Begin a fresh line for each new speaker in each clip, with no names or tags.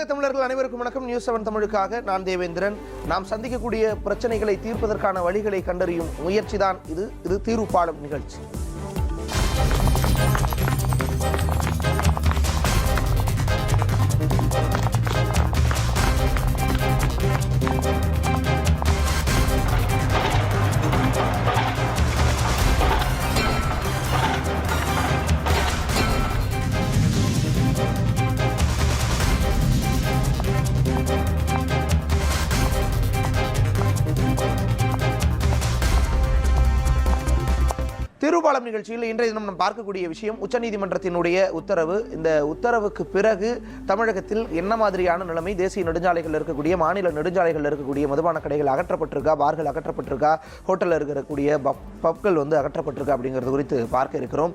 உலக தமிழர்கள் அனைவருக்கும் வணக்கம். நியூஸ் செவன் தமிழுக்காக நான் தேவேந்திரன். நாம் சந்திக்கக்கூடிய பிரச்சனைகளை தீர்ப்பதற்கான வழிகளை கண்டறியும் முயற்சிதான் இது. இது தீர்வு பாடும் நிகழ்ச்சி. திருபாலம் நிகழ்ச்சியில் இன்றைய தினம் நாம் பார்க்கக்கூடிய விஷயம் உச்சநீதிமன்றத்தினுடைய உத்தரவு. இந்த உத்தரவுக்கு பிறகு தமிழகத்தில் என்ன மாதிரியான நிலைமை? தேசிய நெடுஞ்சாலைகளில் இருக்கக்கூடிய மாநில நெடுஞ்சாலைகளில் இருக்கக்கூடிய மதுபான கடைகள் அகற்றப்பட்டிருக்கா? பார்கள் அகற்றப்பட்டிருக்கா? ஹோட்டலில் இருக்கக்கூடிய பப் பப்கள் வந்து அகற்றப்பட்டிருக்கா அப்படிங்கிறது குறித்து பார்க்க இருக்கிறோம்.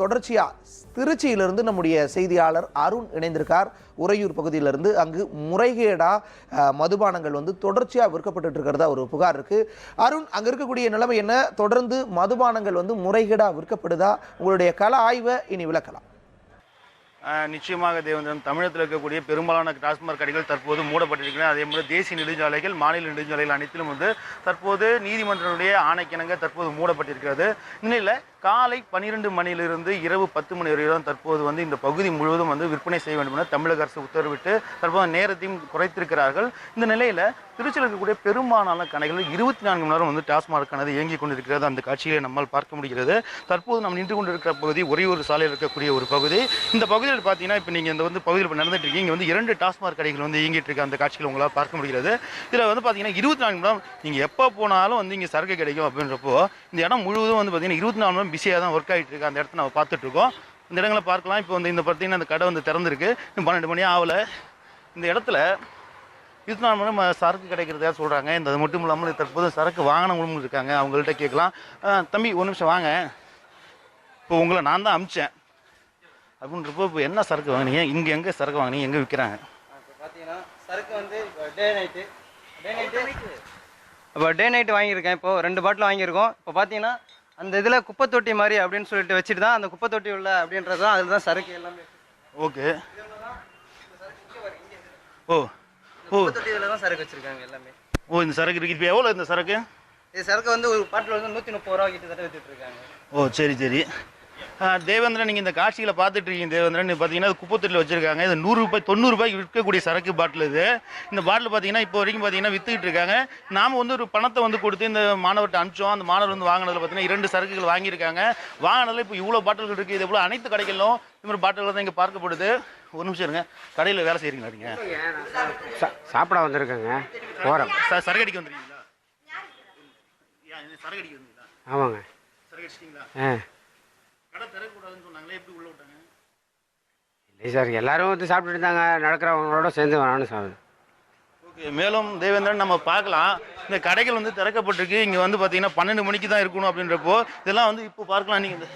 தொடர்ச்சியாக திருச்சியிலிருந்து நம்முடைய செய்தியாளர் அருண் இணைந்திருக்கார். உறையூர் பகுதியிலிருந்து அங்கு முறைகேடாக மதுபானங்கள் வந்து தொடர்ச்சியாக விற்கப்பட்டு இருக்கிறதா ஒரு புகார் இருக்குது அருண் அங்கே இருக்கக்கூடிய நிலைமை என்ன? தொடர்ந்து மதுபானங்கள் வந்து முறைகேடாக விற்கப்படுதா? உங்களுடைய கல ஆய்வை இனி விளக்கலாம்.
நிச்சயமாக தேவேந்திரன் தமிழகத்தில் இருக்கக்கூடிய பெரும்பாலான டாஸ்மாக் கடைகள் தற்போது மூடப்பட்டிருக்கின்றன. அதே போல தேசிய நெடுஞ்சாலைகள் மாநில நெடுஞ்சாலைகள் அனைத்திலும் வந்து தற்போது நீதிமன்றனுடைய ஆணைக்கிணங்க தற்போது மூடப்பட்டிருக்கிறது. இந்நிலையில் காலை பன்னிரெண்டு மணியிலிருந்து இரவு பத்து மணி வரையிலும் தற்போது வந்து இந்த பகுதி முழுவதும் வந்து விற்பனை செய்ய வேண்டும் என தமிழக அரசு உத்தரவிட்டு தற்போது நேரத்தையும் குறைத்திருக்கிறார்கள். இந்த நிலையில் திருச்சியில் இருக்கக்கூடிய பெரும்பாலான கடைகள் இருபத்தி நான்கு மணி நேரம் வந்து டாஸ்மாக் ஆனது இயங்கிக் கொண்டிருக்கிறது. அந்த காட்சியை நம்மால் பார்க்க முடிகிறது. தற்போது நாம் நின்று கொண்டிருக்கிற பகுதி ஒரே ஒரு சாலையில் இருக்கக்கூடிய ஒரு பகுதி. இந்த பகுதியில் பார்த்தீங்கன்னா இப்போ நீங்கள் இந்த வந்து பகுதியில் இப்போ நடந்துட்டு இருக்கீங்க. இங்கே வந்து இரண்டு டாஸ்மாக் கடைகள் வந்து இயங்கிட்டு இருக்க. அந்த காட்சிகளை உங்களால் பார்க்க முடிகிறது. இதில் வந்து பார்த்தீங்கன்னா இருபத்தி நான்கு மணி நேரம் நீங்கள் எப்போ போனாலும் வந்து இங்கே சரக்கு கிடைக்கும் அப்படின்றப்போ இந்த இடம் முழுவதும் வந்து பார்த்தீங்கன்னா இருபத்தி நாலு மணி நேரம் பிஸியாக தான் ஒர்க் ஆகிட்டு இருக்கு. அந்த இடத்த நம்ம பார்த்துட்டு இருக்கோம் இந்த இடங்களை பார்க்கலாம். இப்போ வந்து இந்த பார்த்தீங்கன்னா அந்த கடை வந்து திறந்திருக்கு. பன்னெண்டு மணி ஆகலை. இந்த இடத்துல இருபத்தி நாலு மணி நேரம் சரக்கு கிடைக்கிறதா சொல்கிறாங்க இந்த அது மட்டும் இல்லாமல் தற்போது சரக்கு வாங்கினவங்களும் இருக்காங்க. அவங்கள்ட்ட கேட்கலாம். "ஆ, தம்பி ஒரு நிமிஷம் வாங்க. இப்போ உங்களை நான் தான் அமிச்சேன். அப்படின்றப்போ இப்போ என்ன சரக்கு வாங்கினீங்க? இங்கே எங்கே சரக்கு வாங்கினீங்க? எங்கே விற்கிறாங்க
இப்போ பார்த்தீங்கன்னா சரக்கு வந்து இப்போ டே நைட்டு டே நைட்டு இப்போ டே நைட்டு வாங்கியிருக்கேன். இப்போ ரெண்டு பாட்டில் வாங்கியிருக்கோம். இப்போ பார்த்தீங்கன்னா அந்த இதில் குப்பை தொட்டி மாதிரி அப்படின்னு சொல்லிட்டு வச்சுட்டு தான் அந்த குப்பை தொட்டி உள்ள அப்படின்றது தான் அதில் தான் சரக்கு எல்லாமே
ஓகே. ஓ ஓ
தொட்டி இதில் தான் சரக்கு வச்சுருக்காங்க எல்லாமே.
ஓ இந்த சரக்கு இருக்கு. இப்போ எவ்வளோ இந்த சரக்கு
இது சரக்கு வந்து ஒரு பாட்டில் வந்து நூற்றி முப்பது ரூபா கிட்டத்தட்ட வித்துட்டு இருக்காங்க.
ஓ சரி சரி. தேவேந்திரன் நீங்கள் இந்த காட்சிகளை பார்த்துட்டு இருக்கீங்க தேவேந்திரன். இது பார்த்தீங்கன்னா இது குப்பத்தொட்டில் வச்சிருக்காங்க. இது நூறு ரூபாய் தொண்ணூறு ரூபாய்க்கு விற்கக்கூடிய சரக்கு பாட்டில் இது. இந்த பாட்டில் பார்த்தீங்கன்னா இப்போ வரைக்கும் பார்த்தீங்கன்னா வித்துக்கிட்டு இருக்காங்க. நாம் வந்து ஒரு பணத்தை வந்து கொடுத்து இந்த மாணவர்கிட்ட அனுப்பிச்சோம். அந்த மாணவர் வந்து வாங்கினதில் பார்த்தீங்கன்னா இரண்டு சரக்குகள் வாங்கியிருக்காங்க. வாங்கினதில் இப்போ இவ்வளோ பாட்டில்கள் இருக்குது இது போல் அனைத்து கடைகளிலும் இந்த மாதிரி பாட்டில்கள் தான் இங்கே பார்க்கப்படுது. ஒரு நிமிஷம் இருங்க. கடையில் வேலை செய்கிறீங்களா நீங்கள்
சா- சாப்பிட வந்திருக்கேங்க. போகிறோம்
ச சரக்கு அடிக்க வந்துருக்கீங்களா? இது அடிக்க வந்தீங்களா?
ஆமாங்க.
சரக்கு அடிச்சிட்டிங்களா
ஆ.
கடை திறக்கக்கூடாதுன்னு சொன்னாங்களே எப்படி உள்ள விட்டாங்க?
இல்லை சார் எல்லாரும் வந்து சாப்பிட்டுட்டு இருந்தாங்க நடக்கிறவங்களோட சேர்ந்து வேணாலும் சாப்பிடு
ஓகே மேலும் தேவேந்திரன் நம்ம பார்க்கலாம். இந்த கடைகள் வந்து திறக்கப்பட்டிருக்கு. இங்கே வந்து பார்த்தீங்கன்னா பன்னெண்டு மணிக்கு தான் இருக்கணும் அப்படின்றப்போ இதெல்லாம் வந்து இப்போ பார்க்கலாம். நீங்கள் இந்த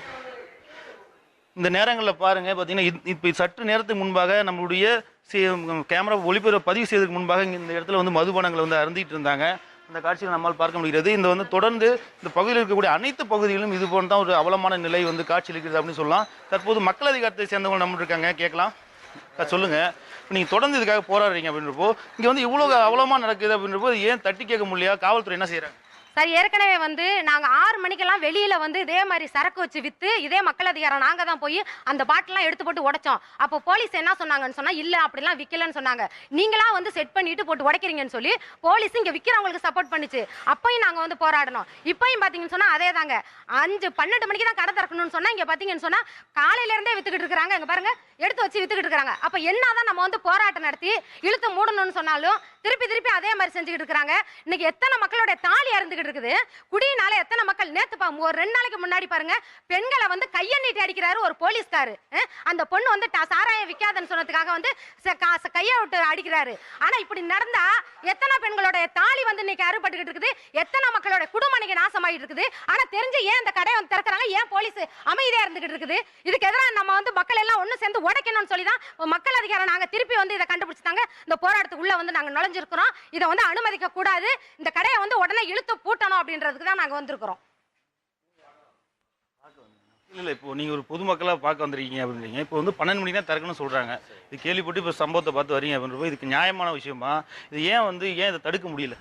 இந்த நேரங்களில் பாருங்கள் பார்த்தீங்கன்னா இப்போ சற்று நேரத்துக்கு முன்பாக நம்மளுடைய சி- கேமரா ஒளிபர பதிவு செய்வதற்கு முன்பாக இங்க இந்த இடத்துல வந்து மதுபானங்களை வந்து அருந்திட்டு இருந்தாங்க. அந்த காட்சியை நம்மால் பார்க்க முடிகிறது. இந்த வந்து தொடர்ந்து இந்த பகுதியில் இருக்கக்கூடிய அனைத்து பகுதிகளிலும் இது போன்ற தான் ஒரு அவலமான நிலை வந்து காட்சி இருக்கிறது அப்படின்னு சொல்லலாம். தற்போது மக்கள் அதிகாரத்தை சேர்ந்தவங்க நம்ம இருக்காங்க. கேட்கலாம். சொல்லுங்கள் சொல்லுங்க. இப்போ நீங்கள் தொடர்ந்து இதுக்காக போராடுறீங்க அப்படின்றப்போ இங்கே வந்து இவ்வளோ அவலமாக நடக்குது அப்படின்றப்போ ஏன் தட்டி கேட்க முடியலையா? காவல்துறை என்ன செய்கிறாங்க
சார் ஏற்கனவே வந்து நாங்கள் ஆறு மணிக்கெல்லாம் வெளியில் வந்து இதே மாதிரி சரக்கு வச்சு விற்று இதே மக்கள் அதிகாரம் நாங்கள் தான் போய் அந்த பாட்டிலாம் எடுத்து போட்டு உடைச்சோம். அப்போ போலீஸ் என்ன சொன்னாங்கன்னு சொன்னால் இல்லை அப்படிலாம் விற்கலன்னு சொன்னாங்க. நீங்களாம் வந்து செட் பண்ணிட்டு போட்டு உடைக்கிறீங்கன்னு சொல்லி போலீஸ் இங்கே விற்கிறவங்களுக்கு சப்போர்ட் பண்ணிச்சு. அப்பையும் நாங்கள் வந்து போராடணும் இப்பையும் பார்த்தீங்கன்னு சொன்னால் அதே தாங்க அஞ்சு பன்னெண்டு மணிக்கு தான் கடை திறக்கணும்னு சொன்னால் இங்கே பார்த்தீங்கன்னு சொன்னால் காலையிலேருந்தே விற்றுக்கிட்டு இருக்கிறாங்க. இங்கே பாருங்கள் எடுத்து வச்சு விற்றுட்டு இருக்கிறாங்க. அப்போ என்ன தான் நம்ம வந்து போராட்டம் நடத்தி இழுத்து மூடணும்னு சொன்னாலும் திருப்பி திருப்பி அதே மாதிரி செஞ்சுக்கிட்டு இருக்காங்க இன்னைக்கு எத்தனை மக்களுடைய தாலி அறுந்துகிட்டு இருக்குது. குடியினால எத்தனை மக்கள் நேத்து பா ஒரு ரெண்டு நாளைக்கு முன்னாடி பாருங்க பெண்களை வந்து கையை நீட்டி அடிக்கிறாரு ஒரு போலீஸ்காரு. அந்த பொண்ணு வந்து சாராயம் விற்காதுன்னு சொன்னதுக்காக வந்து கா- ச- கையை விட்டு அடிக்கிறாரு. ஆனா இப்படி நடந்தா எத்தனை பெண்களுடைய தாலி வந்து இன்னைக்கு அறுபட்டுக்கிட்டு இருக்குது? எத்தனை மக்களோட குடும்ப இன்னைக்கு நாசமாயிட்டு இருக்குது? ஆனா தெரிஞ்சு ஏன் இந்த கடையை வந்து திறக்கிறாங்க? ஏன் போலீஸ் அமைதியா இருந்துகிட்டு இருக்குது? இதுக்கு எதிராக நம்ம வந்து மக்கள் எல்லாம் ஒண்ணு சேர்ந்து உடைக்கணும்னு சொல்லி தான் மக்கள் அதிகாரம் நாங்க திருப்பி வந்து இதை கண்டுபிடிச்சாங்க இந்த போராட்டத்துக்குள்ள வந்து நாங்க நுழைஞ்சிருக்கிறோம் இதை வந்து அனுமதிக்க கூடாது. இந்த கடையை வந்து உடனே இழுத்து பூட்டணும் அப்படின்றதுக்கு தான் நாங்க வந்திருக்கிறோம்.
இல்லை இல்லை இப்போ நீங்கள் ஒரு பொதுமக்களாக பார்க்க வந்திருக்கீங்க அப்படின்றீங்க. இப்போ வந்து பன்னெண்டு மணிக்கு தான் திறக்கணும்னு சொல்கிறாங்க இது கேள்விப்பட்டு இப்போ சம்பவத்தை பார்த்து வரீங்க அப்படின்றப்போ இதுக்கு நியாயமான விஷயமா? இது ஏன் வந்து ஏன் இதை தடுக்க முடியல?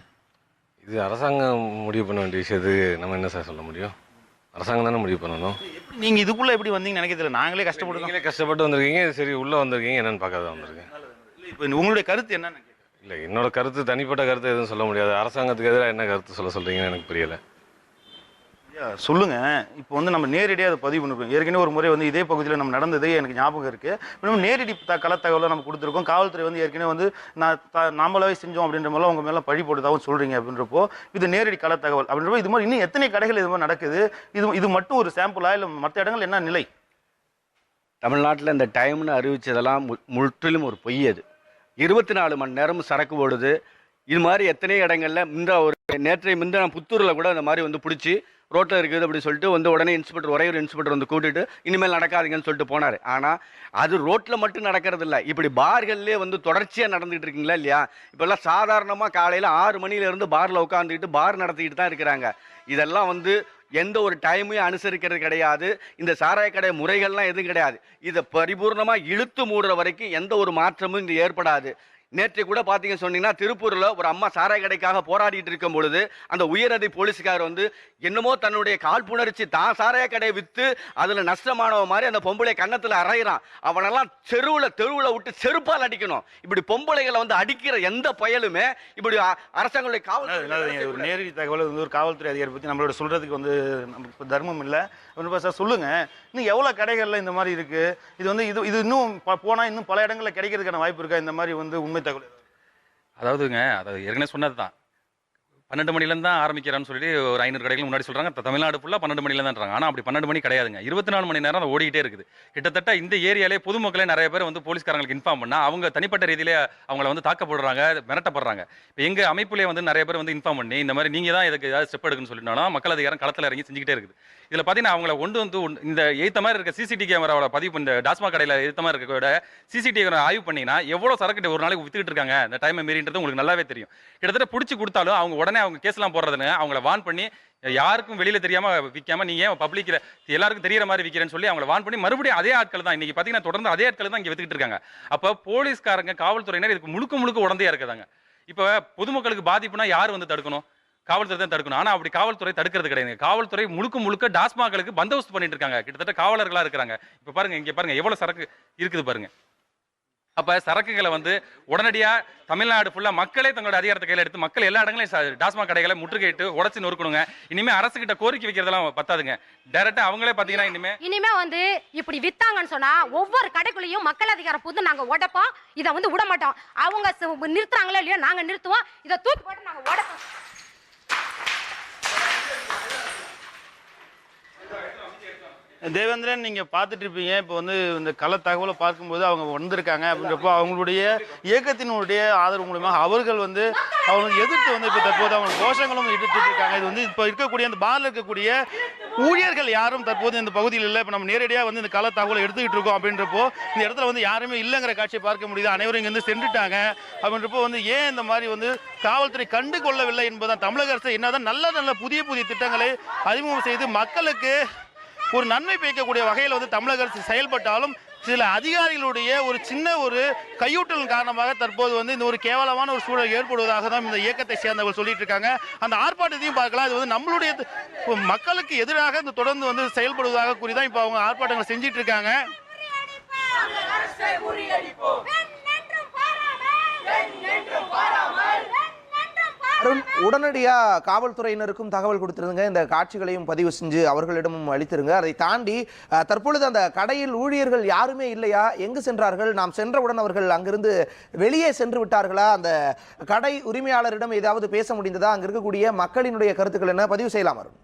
இது அரசாங்கம் முடிவு பண்ண வேண்டிய விஷயத்துக்கு நம்ம என்ன சார் சொல்ல முடியும்? அரசாங்கம் தானே முடிவு பண்ணணும்?
நீங்கள் இதுக்குள்ளே எப்படி வந்தீங்கன்னு நினைக்க தெரியல. நாங்களே கஷ்டப்பட்டு
நீங்களே கஷ்டப்பட்டு வந்திருக்கீங்க. சரி உள்ளே வந்திருக்கீங்க. என்னன்னு பார்க்காத வந்திருக்கேன்.
இல்லை. இப்போ உங்களுடைய கருத்து என்னன்னு
இல்லை என்னோட கருத்து தனிப்பட்ட கருத்து எதுவும் சொல்ல முடியாது. அரசாங்கத்துக்கு எதிராக என்ன கருத்து சொல்ல சொல்கிறீங்கன்னு எனக்கு புரியல.
சொல்லுங்க. இப்போ வந்து நம்ம நேரடியாக அதை பதிவு பண்ணிருக்கோம். ஏற்கனவே ஒரு முறை வந்து இதே பகுதியில் நம்ம நடந்தது எனக்கு ஞாபகம் இருக்கு. நம்ம நேரடி த களத்தகவலை நம்ம கொடுத்துருக்கோம். காவல்துறை வந்து ஏற்கனவே வந்து நான் த- நாமளாவே செஞ்சோம் அப்படின்ற மாதிரிலாம் உங்க மேல பழி போட்டதாகவும் சொல்றீங்க அப்படின்றப்போ இது நேரடி களத்தகவல் அப்படின்றப்போ இது மாதிரி இன்னும் எத்தனை கடைகள் இது மாதிரி நடக்குது? இது இது மட்டும் ஒரு சாம்பிளா இல்லை மற்ற இடங்கள் என்ன நிலை?
தமிழ்நாட்டில் இந்த டைம்னு அறிவிச்சதெல்லாம் மு- முற்றிலும் ஒரு பொய் அது. இருபத்தி நாலு மணி நேரமும் சரக்கு ஓடுது. இது மாதிரி எத்தனை இடங்கள்ல இந்த ஒரு நேற்றை முந்தின புத்தூரில் கூட இந்த மாதிரி வந்து பிடிச்சி ரோட்டில் இருக்குது அப்படின்னு சொல்லிட்டு வந்து உடனே இன்ஸ்பெக்டர் ஒரே ஒரு இன்ஸ்பெக்டர் வந்து கூட்டிட்டு இனிமேல் நடக்காதீங்கன்னு சொல்லிட்டு போனார். ஆனால் அது ரோட்டில் மட்டும் நடக்கிறது இல்லை. இப்படி பார்கள்லேயே வந்து தொடர்ச்சியாக நடந்துகிட்டு இருக்கீங்களா இல்லையா? இப்போல்லாம் சாதாரணமாக காலையில் ஆறு மணிலேருந்து பாரில் உட்காந்துக்கிட்டு பார் நடத்திக்கிட்டு தான் இருக்கிறாங்க. இதெல்லாம் வந்து எந்த ஒரு டைமையும் அனுசரிக்கிறது கிடையாது. இந்த சாராய கடை முறைகள்லாம் எதுவும் கிடையாது. இதை பரிபூர்ணமாக இழுத்து மூடுற வரைக்கும் எந்த ஒரு மாற்றமும் இங்கே ஏற்படாது. நேற்று கூட பார்த்தீங்க சொன்னீங்கன்னா திருப்பூரில் ஒரு அம்மா சாராய கடைக்காக போராடிட்டு இருக்கும் பொழுது அந்த உயரதி போலீஸ்காரர் வந்து என்னமோ தன்னுடைய காழ்ப்புணர்ச்சி தான் சாராய கடையை விற்று அதில் நஷ்டமானவ மாதிரி அந்த பொம்பளை கன்னத்தில் அரைகிறான் அவனெல்லாம் தெருவில் தெருவில் விட்டு செருப்பால் அடிக்கணும். இப்படி பொம்பளைகளை வந்து அடிக்கிற எந்த பயலுமே இப்படி அரசாங்களுடைய காவல்
ஒரு நேரடி தகவல் வந்து ஒரு காவல்துறை அதிகாரி பற்றி நம்மளோட சொல்கிறதுக்கு வந்து நமக்கு தர்மம் இல்லை. ஒன்று சார் சொல்லுங்க. இன்னும் எவ்வளோ கடைகளில் இந்த மாதிரி இருக்குது இது வந்து இது இது இன்னும் ப- இன்னும் பல இடங்களில் கிடைக்கிறதுக்கான வாய்ப்பு இருக்கா? இந்த மாதிரி வந்து உண்மை தகவல்
அதாவதுங்க அதாவது ஏற்கனவே சொன்னது தான் பன்னெண்டு மணிலேருந்து தான் ஆரம்பிக்கிறான்னு சொல்லி ஒரு ஐநூறு கடைகள் முன்னாடி சொல்கிறாங்க தமிழ்நாடு ஃபுல்லாக பன்னெண்டு மணிலேருந்துன்றாங்க ஆனால் அப்படி பன்னெண்டு மணி கிடையாதுங்க. இருபத்தி நாலு மணி நேரம் ஓடிக்கிட்டே ஓடிட்டே இருக்குது. கிட்டத்தட்ட இந்த ஏரியாலே பொதுமக்களே நிறைய பேர் வந்து போலீஸ்காரங்களுக்கு இன்ஃபார்ம் பண்ணால் அவங்க தனிப்பட்ட ரீதியிலே அவங்கள வந்து தாக்கப்படுறாங்க மிரட்டப்படுறாங்க. இப்போ எங்கள் அமைப்புலேயே வந்து நிறைய பேர் வந்து இன்ஃபார்ம் பண்ணி இந்த மாதிரி நீங்கள் தான் இதுக்கு ஏதாவது ஸ்டெப் எடுக்குன்னு சொல்லிட்டோம்னா மக்கள் அதிகாரம் களத்தில் இறங்கி செஞ்சுக்கிட்டே இருக்குது. இதில் பார்த்தீங்கன்னா அவங்கள கொண்டு வந்து இந்த எய்த்த மாதிரி இருக்க சிசிடி கேமராவில் பதிவு பண்ண டாஸ்மாக் கடையில் எய்த்த மாதிரி இருக்க விட சிசிடிவி ஆய்வு பண்ணிங்கன்னா எவ்வளோ சரக்கு ஒரு நாளைக்கு வித்துக்கிட்டு இருக்காங்க? இந்த டைமை மீறின்றது உங்களுக்கு நல்லாவே தெரியும். கிட்டத்தட்ட பிடிச்சி கொடுத்தாலும் அவங்க உடனே அவங்க கேஸ்லாம் போடுறதுன்னு அவங்கள வான் பண்ணி யாருக்கும் வெளியில் தெரியாமல் விற்காம நீங்கள் ஏன் பப்ளிக்கில் எல்லாருக்கும் தெரியற மாதிரி விற்கிறேன்னு சொல்லி அவங்கள வான் பண்ணி மறுபடியும் அதே ஆட்கள் தான். இன்றைக்கி பார்த்தீங்கன்னா தொடர்ந்து அதே ஆட்கள் தான் இங்கே வித்துக்கிட்டு இருக்காங்க. அப்போ போலீஸ்காரங்க காவல்துறையினர் இதுக்கு முழுக்க முழுக்க உடந்தையாக இருக்குதாங்க. இப்போ பொதுமக்களுக்கு பாதிப்புனா யார் வந்து தடுக்கணும்? காவல்துறை தான் தடுக்கணும். ஆனால் அப்படி காவல்துறை தடுக்கிறது கிடையாது. காவல்துறை முழுக்க முழுக்க டாஸ்மாகளுக்கு பந்தோபஸ்து பண்ணிட்டு இருக்காங்க கிட்டத்தட்ட காவலர்களாக இருக்கிறாங்க. இப்போ பாருங்க இங்கே பாருங்க எவ்வளோ சரக்கு இருக்குது பாருங்க. அப்போ சரக்குகளை வந்து உடனடியாக தமிழ்நாடு ஃபுல்லாக மக்களே தங்களோட அதிகாரத்தை கையில் எடுத்து மக்கள் எல்லா இடங்களையும் டாஸ்மாக் கடைகளை முற்றுகையிட்டு உடச்சு நொறுக்கணுங்க. இனிமே அரசு கிட்ட கோரிக்கை வைக்கிறதெல்லாம் பத்தாதுங்க. டைரக்டா அவங்களே பாத்தீங்கன்னா இனிமே
இனிமே வந்து இப்படி வித்தாங்கன்னு சொன்னா ஒவ்வொரு கடைக்குள்ளேயும் மக்கள் அதிகாரம் புது நாங்க உடப்போம். இதை வந்து விட மாட்டோம். அவங்க நிறுத்துறாங்களோ இல்லையோ நாங்க நிறுத்துவோம். இதை தூக்கி போட்டு நாங்க உடப்போம்.
தேவேந்திரன் நீங்கள் பார்த்துட்டு இருப்பீங்க. இப்போ வந்து இந்த கள தகவலை பார்க்கும்போது அவங்க வந்திருக்காங்க அப்படின்றப்போ அவங்களுடைய இயக்கத்தினுடைய ஆதரவு மூலமாக அவர்கள் வந்து அவங்க எதிர்த்து வந்து இப்போ தற்போது அவங்க கோஷங்களும் எடுத்துட்டு இருக்காங்க இது வந்து இப்போ இருக்கக்கூடிய அந்த பாரில் இருக்கக்கூடிய ஊழியர்கள் யாரும் தற்போது இந்த பகுதியில் இல்லை. இப்போ நம்ம நேரடியாக வந்து இந்த கள தகவலை எடுத்துக்கிட்டு இருக்கோம் அப்படின்றப்போ இந்த இடத்துல வந்து யாருமே இல்லைங்கிற காட்சியை பார்க்க முடியுது. அனைவரும் இங்கேருந்து சென்றுட்டாங்க. அப்படின்றப்போ வந்து ஏன் இந்த மாதிரி வந்து காவல்துறை கண்டு கொள்ளவில்லை என்பதுதான். தமிழக அரசு என்னதான் நல்ல நல்ல புதிய புதிய திட்டங்களை அறிமுகம் செய்து மக்களுக்கு ஒரு நன்மை பயக்கக்கூடிய வகையில் வந்து தமிழக அரசு செயல்பட்டாலும் சில அதிகாரிகளுடைய ஒரு சின்ன ஒரு கையூட்டல் காரணமாக தற்போது வந்து இந்த ஒரு கேவலமான ஒரு சூழல் ஏற்படுவதாக தான் இந்த இயக்கத்தை சேர்ந்தவர்கள் சொல்லிட்டு இருக்காங்க. அந்த ஆர்ப்பாட்டத்தையும் பார்க்கலாம். இது வந்து நம்மளுடைய மக்களுக்கு எதிராக இந்த தொடர்ந்து வந்து செயல்படுவதாக கூறி தான் இப்போ அவங்க ஆர்ப்பாட்டங்களை செஞ்சிட்டு இருக்காங்க.
அருண் உடனடியா காவல்துறையினருக்கும் தகவல் கொடுத்துருங்க இந்த காட்சிகளையும் பதிவு செஞ்சு அவர்களிடமும் அளித்திருங்க. அதை தாண்டி தற்பொழுது அந்த கடையில் ஊழியர்கள் யாருமே இல்லையா? எங்கு சென்றார்கள்? நாம் சென்றவுடன் அவர்கள் அங்கிருந்து வெளியே சென்று விட்டார்களா? அந்த கடை உரிமையாளரிடம் ஏதாவது பேச முடிந்ததா? அங்கே இருக்கக்கூடிய மக்களினுடைய கருத்துக்கள் என்ன? பதிவு செய்யலாம் அருண்.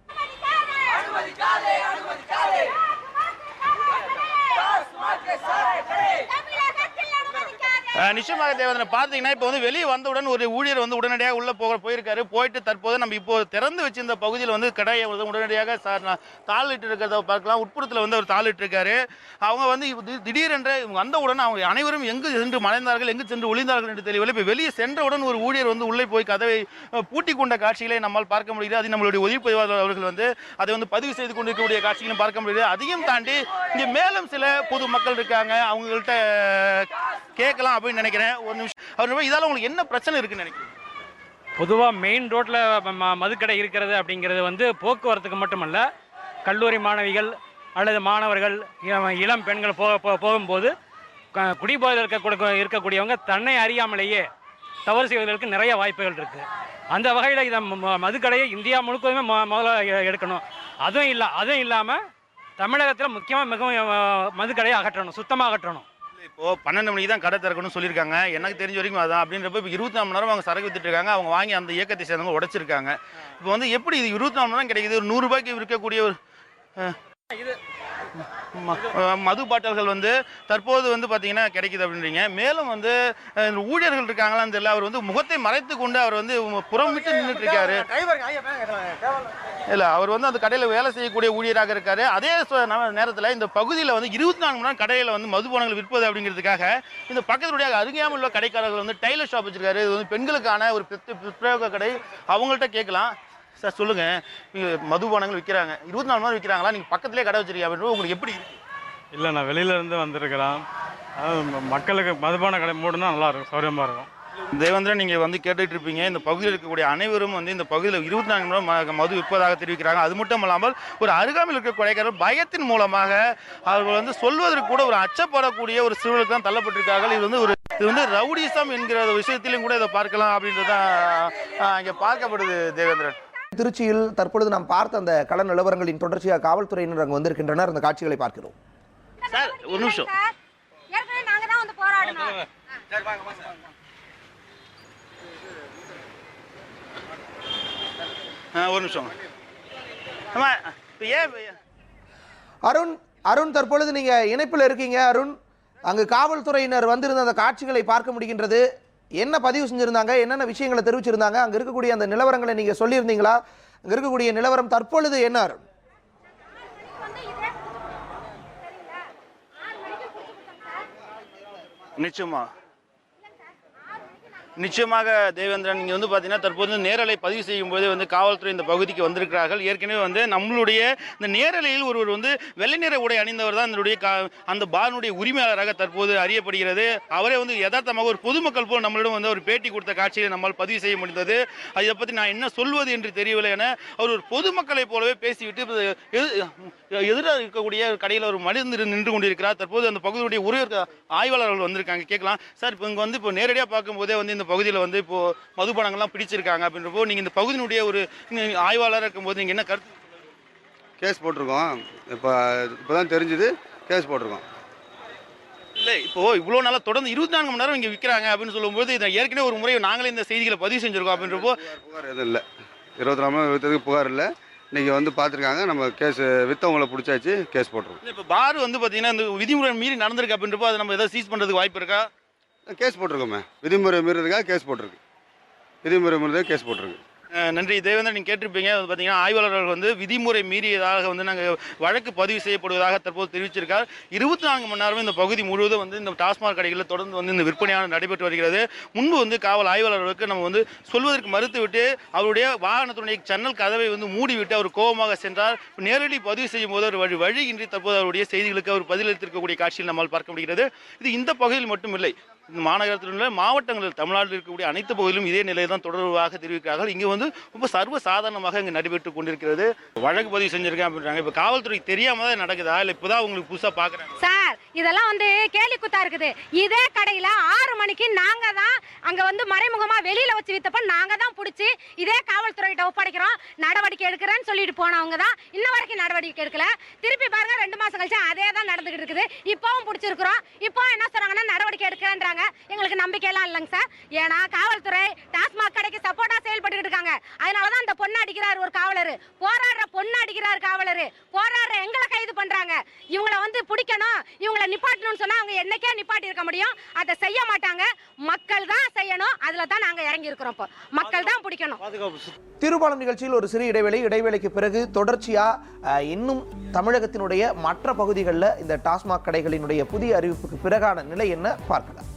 நிச்சயமாக தேவதனை பார்த்தீங்கன்னா இப்போ வந்து வெளியே வந்தவுடன் ஒரு ஊழியர் வந்து உடனடியாக உள்ளே போக போயிருக்காரு. போயிட்டு தற்போது நம்ம இப்போ திறந்து வச்சிருந்த பகுதியில் வந்து கடையை வந்து உடனடியாக சார் நான் தாளிட்டு இருக்கிறத பார்க்கலாம். உட்புறத்தில் வந்து அவர் தாளிட்டு இருக்காரு அவங்க வந்து திடீரென்று வந்தவுடன் அவங்க அனைவரும் எங்கு சென்று மறைந்தார்கள் எங்கு சென்று ஒளிந்தார்கள் என்று தெரியவில்லை. இப்போ வெளியே சென்றவுடன் ஒரு ஊழியர் வந்து உள்ளே போய் கதவை பூட்டி கொண்ட காட்சிகளை நம்மால் பார்க்க முடியுது அது நம்மளுடைய ஒளிப்பதிவாளர் அவர்கள் வந்து அதை வந்து பதிவு செய்து கொண்டிருக்கக்கூடிய காட்சிகளும் பார்க்க முடியுது. அதையும் தாண்டி இங்கே மேலும் சில பொது மக்கள் இருக்காங்க. அவங்கள்ட்ட கேட்கலாம். அப்படின்னு நினைக்கிறேன். ஒரு நிமிஷம். அவர் இதால உங்களுக்கு என்ன பிரச்சனை இருக்குன்னு நினைக்கிறேன்
பொதுவாக மெயின் ரோட்டில் மதுக்கடை இருக்கிறது அப்படிங்கிறது வந்து போக்குவரத்துக்கு மட்டுமல்ல கல்லூரி மாணவிகள் அல்லது மாணவர்கள் இ- இளம் பெண்கள் போக போ- போகும்போது க- குடிபோதையில் இருக்க இருக்கக்கூடியவங்க தன்னை அறியாமலேயே தவறு செய்வதற்கு நிறைய வாய்ப்புகள் இருக்குது அந்த வகையில் இதை ம- ம- மதுக்கடையை இந்தியா முழுக்கதுமே மொ- முதல்ல எடுக்கணும். அதுவும் இல்லை அதுவும் இல்லாமல் தமிழகத்தில் முக்கியமாக மிகவும் மதுக்கடையை அகற்றணும் சுத்தமாக அகற்றணும்.
இப்போ பன்னெண்டு மணிக்கு தான் கடை திறக்கணும்னு சொல்லியிருக்காங்க. எனக்கு தெரிஞ்ச வரைக்கும் அதான் அப்படின்றப்ப இப்போ இருபத்தி நாலு மணி நேரம் அவங்க சரக்கு வித்துட்டு இருக்காங்க. அவங்க வாங்கி அந்த இயக்கத்தை சேர்ந்தவங்க உடைச்சிருக்காங்க. இப்போ வந்து எப்படி இது இருபத்தி நாலு மணி நேரம் கிடைக்குது? ஒரு நூறு ரூபாய்க்கு விற்கக்கூடிய ஒரு அஹ், மது பாட்டல்கள் வந்து தற்போது வந்து பார்த்தீங்கன்னா கிடைக்குது அப்படின்றீங்க. மேலும் வந்து ஊழியர்கள் இருக்காங்களான்னு தெரியல. அவர் வந்து முகத்தை மறைத்து கொண்டு அவர் வந்து புறமிட்டு நின்றுட்டு இருக்காரு இல்லை அவர் வந்து அந்த கடையில் வேலை செய்யக்கூடிய ஊழியராக இருக்காரு. அதே நேரத்தில் இந்த பகுதியில் வந்து இருபத்தி நான்கு மணி நேரம் கடையில் வந்து மதுபானங்கள் விற்பது அப்படிங்கிறதுக்காக இந்த பக்கத்துடைய அருகாமல் உள்ள கடைக்காரர்கள் வந்து டைலர் ஷாப் வச்சிருக்காரு. இது வந்து பெண்களுக்கான ஒரு பிரத்யே- பிரத்யேக கடை. அவங்கள்ட்ட கேட்கலாம். சார் சொல்லுங்க. நீங்க மதுபானங்கள் விற்கிறாங்க இருபத்தி நாலு மணி விற்கிறாங்களா நீங்க பக்கத்துலேயே கடை வச்சிருக்கீங்க அப்படின்னு உங்களுக்கு எப்படி இருக்கு?
இல்லை நான் வெளியிலேருந்து வந்திருக்கிறேன். மக்களுக்கு மதுபான கடை மூடுனா நல்லா இருக்கும் சௌரியமாக இருக்கும்.
தேவேந்திரன் நீங்கள் வந்து கேட்டுட்டு இருப்பீங்க. இந்த பகுதியில் இருக்கக்கூடிய அனைவரும் வந்து இந்த பகுதியில் இருபத்தி நான்கு மணி மது விற்பதாக தெரிவிக்கிறாங்க. அது மட்டும் இல்லாமல் ஒரு அருகாமையில் இருக்க கொடைக்காரர் பயத்தின் மூலமாக அவர்கள் வந்து சொல்வதற்கு கூட ஒரு அச்சப்படக்கூடிய ஒரு சூழலுக்கு தான் தள்ளப்பட்டிருக்கார்கள். இது வந்து ஒரு இது வந்து ரவுடிசம் என்கிற விஷயத்திலும் கூட இதை பார்க்கலாம் அப்படின்றது தான் இங்கே பார்க்கப்படுது தேவேந்திரன்.
திருச்சியில் தற்பொழுது நாம் பார்த்த அந்த கள நிலவரங்களின் தொடர்ச்சியாக காவல்துறையினர் அங்கு வந்திருக்கின்றனர். அந்த காட்சிகளை பார்க்கிறோம்.
சார் ஒரு நிமிஷம். ஒரு நிமிஷம்.
அருண் அருண் தற்பொழுது நீங்க இணைப்பில் இருக்கீங்க. அருண் அங்கு காவல்துறையினர் வந்திருந்த அந்த காட்சிகளை பார்க்க முடிகின்றது. என்ன பதிவு செஞ்சுருந்தாங்க? என்னென்ன விஷயங்களை தெரிவிச்சிருந்தாங்க? அங்க இருக்கக்கூடிய அந்த நிலவரங்களை நீங்க சொல்லியிருந்தீங்களா? அங்கே இருக்கக்கூடிய நிலவரம் தற்பொழுது என்ன?
நிச்சயமா. நிச்சயமாக தேவேந்திரன் நீங்கள் வந்து பார்த்தீங்கன்னா தற்போது நேரலை பதிவு செய்யும் போதே வந்து காவல்துறை இந்த பகுதிக்கு வந்திருக்கிறார்கள். ஏற்கனவே வந்து நம்மளுடைய இந்த நேரலையில் ஒருவர் வந்து வெள்ளை நிற உடை அணிந்தவர் தான் இதனுடைய கா அந்த பாரனுடைய உரிமையாளராக தற்போது அறியப்படுகிறது. அவரே வந்து யதார்த்தமாக ஒரு பொதுமக்கள் போல் நம்மளிடம் வந்து ஒரு பேட்டி கொடுத்த காட்சியை நம்மால் பதிவு செய்ய முடிந்தது. அதை பற்றி நான் என்ன சொல்வது என்று தெரியவில்லை என அவர் ஒரு பொதுமக்களைப் போலவே பேசிவிட்டு எது- எதிராக இருக்கக்கூடிய கடையில் ஒரு மனிதர் நின்று கொண்டிருக்கிறார். தற்போது அந்த பகுதியுடைய உரிய ஆய்வாளர்கள் வந்திருக்காங்க. கேட்கலாம். சார் இப்போ இங்கே வந்து இப்போ நேரடியாக பார்க்கும்போதே வந்து இந்த பகுதியில் வந்து இப்போ மதுபானங்கள்லாம் பிடிச்சிருக்காங்க அப்படின்றப்போ நீங்கள் இந்த பகுதியினுடைய ஒரு ஆய்வாளராக இருக்கும்போது நீங்கள் என்ன கருத்து
கேஸ் போட்டிருக்கோம். இப்போ இப்போ தான் தெரிஞ்சுது கேஸ் போட்டிருக்கோம்.
இல்லை இப்போ இவ்வளோ நாளாக தொடர்ந்து இருபத்தி நான்கு மணி நேரம் இங்கே விற்கிறாங்க அப்படின்னு சொல்லும்போது இதை ஏற்கனவே ஒரு முறை நாங்களே இந்த செய்திகளை பதிவு செஞ்சிருக்கோம் அப்படின்றப்போ
புகார் எதுவும் இல்லை. இருபத்தி நாலு மணி விற்றதுக்கு புகார் இல்லை. இன்றைக்கி வந்து பார்த்துருக்காங்க நம்ம கேஸ் விற்றவங்கள பிடிச்சாச்சு கேஸ் போட்டிருக்கோம்.
இப்போ பார் வந்து பார்த்தீங்கன்னா இந்த விதிமுறை மீறி நடந்திருக்கு அப்படின்றப்போ அதை நம்ம ஏதாவது சீஸ் பண்ணுறதுக்கு வாய்ப்பு இருக்கா?
கேஸ் போட்டிருக்கோமே. விதிமுறை மீறதுக்காக கேஸ் போட்டிருக்கு. விதிமுறை மீறதுக்காக கேஸ் போட்டிருக்கு.
நன்றி. தேவேந்திரன் நீங்கள் கேட்டிருப்பீங்க. வந்து பார்த்தீங்கன்னா ஆய்வாளர்கள் வந்து விதிமுறை மீறியதாக வந்து நாங்கள் வழக்கு பதிவு செய்யப்படுவதாக தற்போது தெரிவிச்சிருக்கார். இருபத்தி நான்கு மணி நேரமும் இந்த பகுதி முழுவதும் வந்து இந்த டாஸ்மாக் கடைகளில் தொடர்ந்து வந்து இந்த விற்பனையான நடைபெற்று வருகிறது. முன்பு வந்து காவல் ஆய்வாளர்களுக்கு நம்ம வந்து சொல்வதற்கு மறுத்துவிட்டு அவருடைய வாகனத்துடைய ஜன்னல் கதவை வந்து மூடிவிட்டு அவர் கோபமாக சென்றார். நேரடி பதிவு செய்யும் போது அவர் வழி வழியின்றி தற்போது அவருடைய செய்திகளுக்கு அவர் பதிலளித்திருக்கக்கூடிய காட்சியில் நம்மால் பார்க்க முடிகிறது. இது இந்த பகுதியில் மட்டும் இல்லை இந்த மாநகரத்தில் உள்ள மாவட்டங்களில் தமிழ்நாட்டில் இருக்கக்கூடிய அனைத்து பகுதியிலும் இதே நிலையை தான் தொடர்பாக தெரிவிக்கிறார்கள். இங்கே வந்து ரொம்ப சர்வ சாதாரணமாக இங்கே நடைபெற்று கொண்டிருக்கிறது. வழக்கு பதிவு செஞ்சிருக்கேன் அப்படின்றாங்க. இப்போ காவல்துறை தெரியாம தான் நடக்குதா? இல்லை இப்போதான் உங்களுக்கு புதுசாக பார்க்குறாங்க
இதெல்லாம் வந்து கேலி குத்தா இருக்குது. இதே கடையில் ஆறு மணிக்கு நாங்கள் தான் அங்கே வந்து மறைமுகமாக வெளியில் வச்சு விற்றப்ப நாங்கள் தான் பிடிச்சி இதே காவல்துறையிட்ட ஒப்படைக்கிறோம். நடவடிக்கை எடுக்கிறேன்னு சொல்லிட்டு போனவங்க தான் இன்ன வரைக்கும் நடவடிக்கை எடுக்கல. திருப்பி பாருங்க ரெண்டு மாதம் கழிச்சு அதே தான் நடந்துகிட்டு இருக்குது. இப்போவும் பிடிச்சிருக்கிறோம். இப்போ என்ன சொல்கிறாங்கன்னா நடவடிக்கை எடுக்கிறேன்றாங்க. எங்களுக்கு நம்பிக்கையெல்லாம் இல்லைங்க சார். ஏன்னா காவல்துறை டாஸ்மாக் கடைக்கு சப்போர்ட்டாக செயல்பட்டு இருக்காங்க. அதனால தான் அந்த பொண்ணு அடிக்கிறார் ஒரு காவலர். போராடுற பொண்ணு அடிக்கிறார் காவலர். போராடுற எங்களை கைது பண்றாங்க இவங்களை வந்து பிடிக்கணும். இவங்களை நிப்பாட்டணும்னு சொன்னா அவங்க என்னைக்கே நிப்பாட்டி இருக்க முடியும். அதை செய்ய மாட்டாங்க. மக்கள் தான் செய்யணும். அதுல தான் நாங்க இறங்கி இருக்கிறோம் இப்போ. மக்கள் தான் பிடிக்கணும்.
திருப்பாலம் நிகழ்ச்சியில் ஒரு சிறு இடைவேளை இடைவேளைக்கு பிறகு தொடர்ச்சியா இன்னும் தமிழகத்தினுடைய மற்ற பகுதிகளில் இந்த டாஸ்மாக் கடைகளினுடைய புதிய அறிவிப்புக்கு பிறகான நிலை என்ன பார்க்கலாம்.